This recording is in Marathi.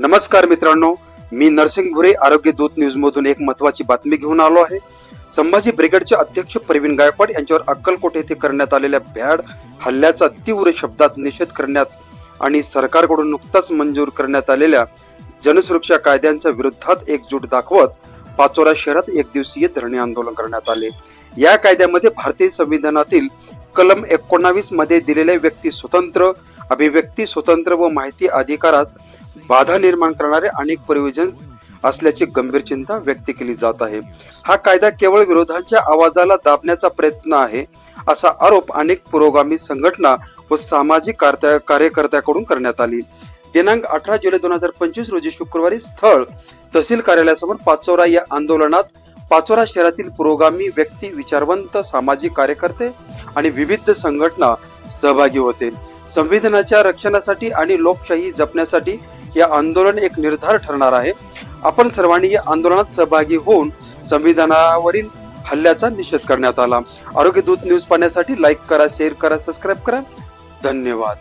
नमस्कार मित्रांनो मी नरसिंग भुरे आरोग्य दूत न्यूज मधून एक महत्वाची बातमी घेऊन आलो आहे. संभाजी ब्रिगेडचे अध्यक्ष प्रवीण गायकवाड यांच्यावर अक्कलकोट येथे करण्यात आलेल्या भ्याड हल्ल्याचा तीव्र शब्दात निषेध करण्यात आणि सरकारकडून नुकताच मंजूर करण्यात आलेल्या जनसुरक्षा कायद्यांच्या विरोधात एकजूट दाखवत पाचोरा शहरात एक दिवसीय धरणे आंदोलन करण्यात आले. या कायद्यामध्ये भारतीय संविधानातील कलम एकोणावीसमध्ये दिलेले व्यक्ती स्वतंत्र अभिव्यक्ती स्वतंत्र व माहिती अधिकारास बाधा निर्माण करणारे अनेक प्रोव्हिजन्स असल्याची गंभीर चिंता व्यक्त केली जात आहे. हा कायदा केवळ विरोधांच्या आवाजाला दाबण्याचा प्रयत्न आहे असा आरोप अनेक पुरोगामी संघटना व सामाजिक कार्यकर्त्याकडून करण्यात आली. दिनांक अठरा जुलै दोन हजार पंचवीस रोजी शुक्रवारी स्थळ तहसील कार्यालयासमोर पाचोरा या आंदोलनात पाचोरा शहरातील पुरोगामी व्यक्ती विचारवंत सामाजिक कार्यकर्ते आणि विविध संघटना सहभागी होते. संविधानाच्या रक्षणासाठी आणि लोकशाही जपण्यासाठी या आंदोलन एक निर्धार ठरणार आहे. आपण सर्वांनी या आंदोलनात सहभागी होऊन संविधानावरील हल्ल्याचा निषेध करण्यात आला. आरोग्य दूत न्यूज पाहण्यासाठी लाईक करा शेअर करा सबस्क्राईब करा. धन्यवाद.